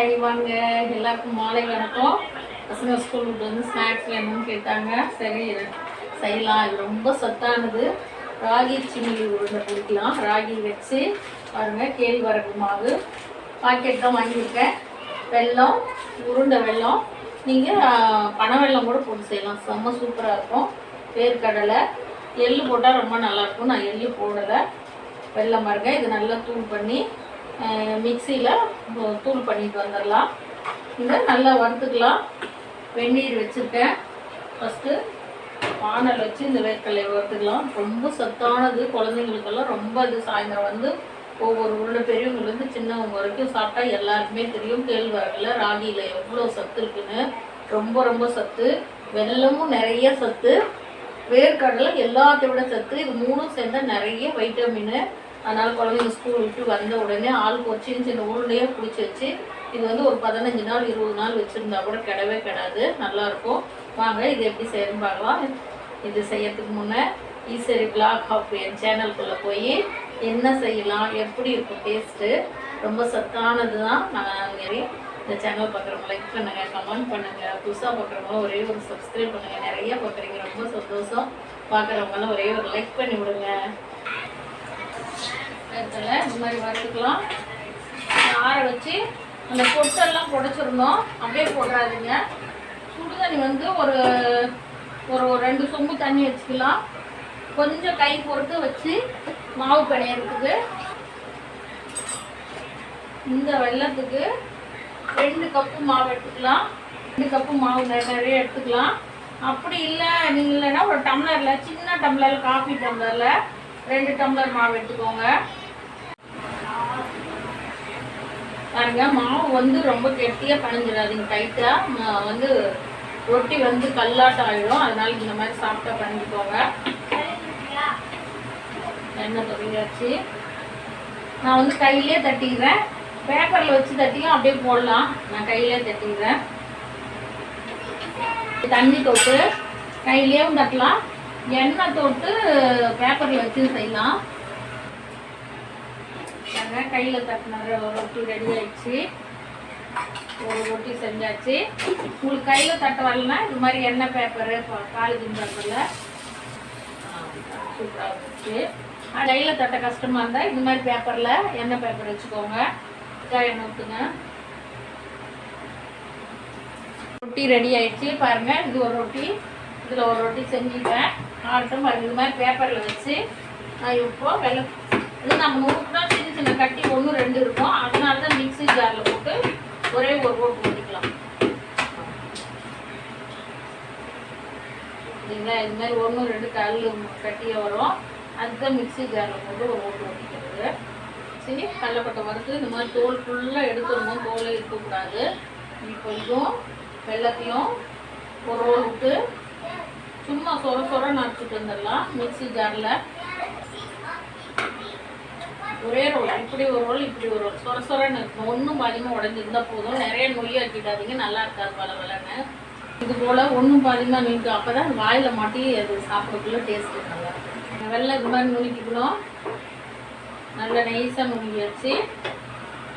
Hi வாங்க எல்லாருக்கும் மாலை வணக்கம். பசங்க ஸ்கூல் விட்டு வந்து ஸ்நாக்ஸ் வேணும்னு கேட்டாங்க. சரி செய்யலாம். இது ரொம்ப சத்தானது. ராகி சிமிலி உருண்டை பிடிக்கலாம் ராகி வச்சு பாருங்க கேழ்வரகு மாவு. பாக்கெட் தான் வாங்கியிருக்கேன். வெல்லம் உருண்டை வெல்லம். நீங்கள் பனை வெல்லம் கூட போட்டு செய்யலாம். செம்ம சூப்பராக இருக்கும். வேர்க்கடலை. எள்ளு போட்டால் ரொம்ப நல்லாயிருக்கும் நான் எள்ளு போடலை. வெள்ளம் பாருங்க இது நல்லா தூள் பண்ணி மிக்சியில் தூள் பண்ணிட்டு வந்துடலாம். இதை நல்லா வறுத்துக்கலாம். வெந்நீர் வச்சுருக்கேன். ஃபஸ்ட்டு வானல் வச்சு இந்த வேர்க்கடலை வறுத்துக்கலாம். ரொம்ப சத்தானது. குழந்தைங்களுக்கெல்லாம் ரொம்ப இது. சாயந்தரம் வந்து ஒவ்வொரு உருளை பெரியவங்கலேருந்து சின்னவங்க வரைக்கும் சாப்பிட்டா எல்லாருக்குமே தெரியும். கேழ்வரகுல ராகியில் எவ்வளோ சத்து இருக்குன்னு. ரொம்ப ரொம்ப சத்து. வெள்ளமும் நிறைய சத்து. வேர்க்கடலை எல்லாத்தை விட சத்து. இது மூணும் சேர்ந்தால் நிறைய வைட்டமின். அதனால் குழந்தைங்க ஸ்கூல் விட்டு வந்த உடனே ஆளுக்கு ஒரு சின்ன சின்ன உருளையே பிடிச்சி வச்சு இது வந்து ஒரு பதினஞ்சு நாள் இருபது நாள் வச்சுருந்தா கூட கிடவே கிடாது. நல்லாயிருக்கும் வாங்க இது எப்படி செய்யணும் பார்க்கலாம். இது செய்யறதுக்கு முன்னே ஈஸ்வரி பிளாக் ஆஃப் என் சேனலுக்குள்ளே போய் என்ன செய்யலாம் எப்படி இருக்கும் டேஸ்ட்டு ரொம்ப சத்தானது தான் நான் நிறைய இந்த சேனல் பார்க்குறவங்க லைக் பண்ணுங்கள் கமெண்ட் பண்ணுங்கள் புதுசாக பார்க்குறவங்க ஒரே ஒரு சப்ஸ்கிரைப் பண்ணுங்கள் நிறைய பார்க்குறீங்க. ரொம்ப சந்தோஷம். பார்க்குறவங்கலாம் ஒரே ஒரு லைக் பண்ணி விடுங்க. இருக்குல்ல இந்த மாதிரி வறுத்துக்கலாம். ஆற வச்சு அந்த பொட்டெல்லாம் புடைச்சிருந்தோம் அப்படியே போடுறாதீங்க சுடுதண்ணி வந்து ஒரு ஒரு ரெண்டு சொம்பு தண்ணி வச்சுக்கலாம். கொஞ்சம் கை பொறுத்து வச்சு மாவு பிணையறதுக்கு. இந்த வெள்ளத்துக்கு ரெண்டு கப்பு மாவு எடுத்துக்கலாம். ரெண்டு கப்பு மாவு நிறைய நிறைய எடுத்துக்கலாம். அப்படி இல்லை நீங்கள் இல்லைன்னா ஒரு டம்ளரில் சின்ன டம்ளரில் காஃபி டம்ளரில் ரெண்டு டம்ளர் மாவு எடுத்துக்கோங்க. பாருங்க மாவு வந்து ரொம்ப கெட்டியாக பணிஞ்சிடாதீங்க டைட்டாக வந்து ரொட்டி வந்து கல்லாட்டம் ஆகிடும் அதனால இந்த மாதிரி சாப்பிட்டா பண்ணிக்கோங்க எண்ணெய் தொடங்கியாச்சு நான் வந்து கையிலே தட்டிக்கிறேன் பேப்பரில் வச்சு தட்டியும் அப்படியே போடலாம். நான் கையிலே தட்டிக்கிறேன் தண்ணி தொட்டு கையிலேயும் தட்டலாம். எண்ணெய் தொட்டு பேப்பரில் வச்சு செய்யலாம். பாருங்க கையில் தட்டின ரொட்டி ரெடி ஆயிடுச்சு. ஒரு ரொட்டி செஞ்சாச்சு. உங்களுக்கு கையில் தட்ட வரலன்னா இது மாதிரி எண்ணெய் பேப்பரு காலேஜின் பேப்பரில் சூப்பராக இருந்துச்சு. கையில் தட்ட கஷ்டமாக இருந்தால் இது மாதிரி பேப்பரில் எண்ணெய் பேப்பர் வச்சுக்கோங்க. எண்ணெய் ஊற்றுங்க ரொட்டி ரெடி ஆயிடுச்சு. பாருங்க இது ஒரு ரொட்டி. இதில் ஒரு ரொட்டி செஞ்சுட்டேன். ஆகட்டும் இது மாதிரி பேப்பரில் வச்சு நான் இப்போ வெள்ளம் இது நம்ம நூறுனா சின்ன சின்ன கட்டி ஒன்று ரெண்டு இருக்கும். அதனால தான் மிக்ஸி ஜாரில் போட்டு ஒரே ஒரு ஓட்டு ஓட்டிக்கலாம் சரிங்களா இது மாதிரி ஒன்று ரெண்டு கல் கட்டியாக வரும். அதுதான் மிக்ஸி ஜாரில் போட்டு ஒரு ஓட்டு ஓட்டிக்கிறது சரி கடலப்பட்டை வறுத்து இந்த மாதிரி தோல் ஃபுல்லாக எடுத்துடணும். தோலை இருக்கக்கூடாது. இப்போ இதுவும் வெள்ளத்தையும் ஒரு ஓட்டு விட்டு சும்மா சொர சொர நடிச்சுட்டு வந்துடலாம். மிக்ஸி ஜாரில் ஒரே ரோல் இப்படி ஒரு ரோல் இப்படி ஒரு ரோல். சொர சொரன்னு இருக்கும். ஒன்றும் பாதியமாக உடஞ்சிருந்தா போதும். நிறைய நொய் ஆக்கிட்டாதீங்க நல்லா இருக்காது பல பலன்னு இது போல் ஒன்றும் பாதியமாக நுழிக்கும் அப்போ தான் வாயில் மாட்டி அது சாப்பிடக்குள்ள டேஸ்ட்டு நல்லா இருக்கும். வெள்ளை இது மாதிரி நுழிக்கணும் நல்லா நைஸாக நுழுங்கி வச்சு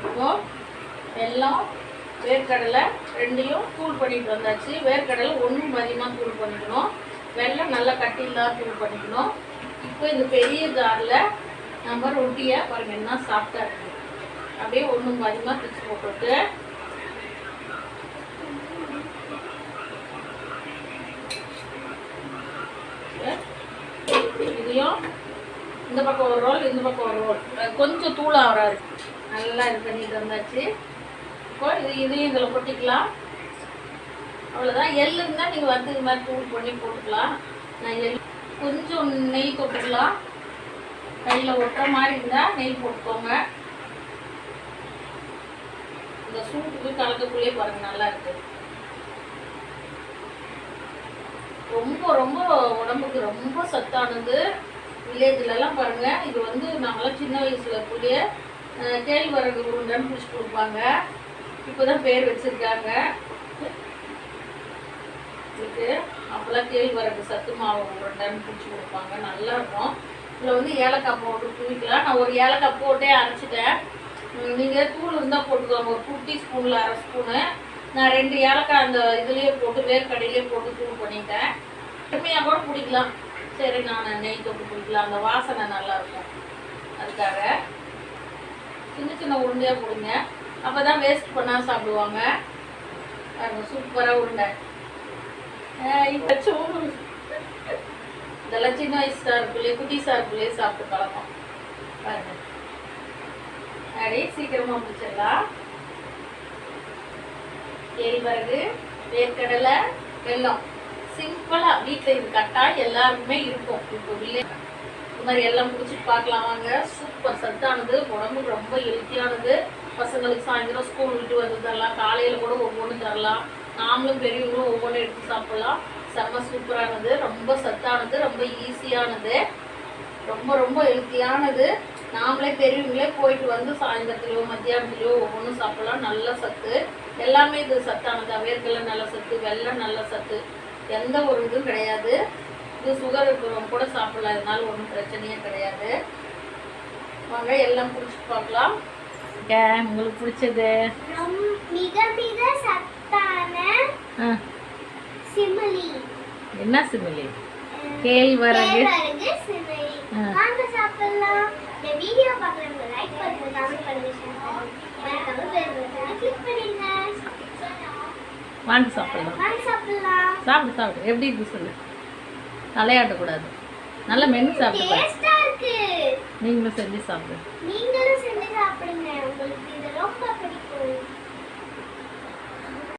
இப்போது வெல்லம் வேர்க்கடலை ரெண்டையும் தூள் பண்ணிட்டு வந்தாச்சு. வேர்க்கடலை ஒன்றும் அதிகமாக தூள் பண்ணிக்கணும். வெள்ளை நல்லா கட்டிலாம் தூள் பண்ணிக்கணும். இப்போ இந்த பெரிய ஜாரில் நம்ம ரொட்டியை பாருங்க என்ன சாப்பிட்டா இருக்கு. அப்படியே ஒன்றும் அதிகமாக பிச்சு போட்டுட்டு. இதையும் இந்த பக்கம் ஒரு ரோல் இந்த பக்கம் ஒரு ரோல். கொஞ்சம் தூளாக வராது நல்லா இது பண்ணிட்டு வந்தாச்சு இப்போ இது இதையும் இதில் கொட்டிக்கலாம். அவ்வளோதான் எள் இருந்தால் நீங்கள் வந்து இது மாதிரி தூள் பண்ணி போட்டுக்கலாம். நான் எள் கொஞ்சம் நெய் தொட்டுக்கலாம். கையில் ஒட்டுற மாதிரி இருந்தால் நெய் போட்டுக்கோங்க. இந்த சூட்டுக்கு கலக்கக்குள்ளே பாருங்க நல்லா இருக்கு. ரொம்ப ரொம்ப உடம்புக்கு ரொம்ப சத்தானது. வில்லேஜ்லலாம் பாருங்க இது வந்து நாங்களாம் சின்ன வயசுல இருக்கக்கூடிய கேழ்வரகு உருண்டைன்னு பிடிச்சி கொடுப்பாங்க இப்போதான் பேர் வச்சிருக்காங்க. இதுக்கு அப்போல்லாம் கேழ்வரகு சத்து மாவு உருண்டைன்னு பிடிச்சி கொடுப்பாங்க. நல்லா இருக்கும். இதில் வந்து ஏலக்காய் போட்டு தூவிக்கலாம். நான் ஒரு ஏலக்காய் போட்டே அரைச்சிட்டேன். நீங்கள் தூள் இருந்தால் போட்டுக்கோங்க. ஒரு டூ டீஸ்பூனில் அரை ஸ்பூனு நான் ரெண்டு ஏலக்காய் அந்த இதுலேயே போட்டு வேர்க்கடையிலே போட்டு தூள் பண்ணிட்டேன். கடுமையாக கூட பிடிக்கலாம் சரி நான் நெய் தொட்டு பிடிக்கலாம் அந்த வாசனை நல்லாயிருக்கும் அதுக்காக சின்ன சின்ன உருண்டையாக கொடுங்க அப்போ தான் வேஸ்ட் பண்ணால் சாப்பிடுவாங்க சூப்பராக உருண்டை. இப்போ சோறு இதெல்லாம் சின்ன வயசா இருக்குள்ளே குட்டிஸாக இருக்குள்ளே சாப்பிட்டு பழக்கம். பாருங்க. அடே சீக்கிரமாக முடிச்சிடலாம். கேழ்வரகு வேர்க்கடலை வெல்லம். சிம்பிளாக வீட்டில் இது கட்டா எல்லாருக்குமே இருக்கும். இப்போ வில்லேஜ் இந்த மாதிரி எல்லாம் முடிச்சு பார்க்கலாம் வாங்க. சூப்பர். சத்தானது உடம்புக்கு ரொம்ப ஹெல்த்தியானது. பசங்களுக்கு சாயந்தரம் ஸ்கூல் விட்டு வந்து தரலாம் காலையில் கூட ஒவ்வொன்றும் தரலாம். நாமளும் பெரியவங்களும் ஒவ்வொன்றும் எடுத்து சாப்பிடலாம். செம்ம சூப்பரானது ரொம்ப சத்தானது ரொம்ப ஈஸியானது ரொம்ப ரொம்ப ஹெல்த்தியானது. நாமளே பெரியவங்களே போயிட்டு வந்து சாயந்தரத்துலையோ மத்தியானத்துலையோ ஒவ்வொன்றும் சாப்பிடலாம். நல்ல சத்து. எல்லாமே இது சத்தானது. வேர்க்கடலை நல்ல சத்து வெல்லம் நல்ல சத்து. எந்த ஒரு இதுவும் கிடையாது. இது சுகர் இருக்கிறவங்க கூட சாப்பிடலாம். இதனால ஒன்றும் பிரச்சனையே கிடையாது. வாங்க எல்லாம் குடிச்சு பார்க்கலாம். உங்களுக்கு பிடிச்சது? மிக மிக சத்தான சிமிலி. என்ன சிமிலி? கேழ்வரகு. சிமிலி. வாங்க சாப்பிடலாம். இந்த வீடியோ பார்க்குறவங்க லைக் பண்ணுங்க கமெண்ட் பண்ணுங்க ஷேர் பண்ணுங்க. மறக்காம பெல் பட்டனை கிளிக் பண்ணிடுங்க வாங்கி சாப்பிடலாம். வாங்க சாப்பிடலாம். சாப்பிடு சாப்பிடு. எப்படி இருக்கு சொல்லு? தலையாட்டக்கூடாது. நல்ல மென்று சாப்பிட்டு பாரு. டேஸ்டா இருக்கு. நீங்களும் செஞ்சு சாப்பிடு. நீங்களும் செஞ்சு சாப்பிடுங்க. உங்களுக்கு இது ரொம்ப பிடிக்கும்.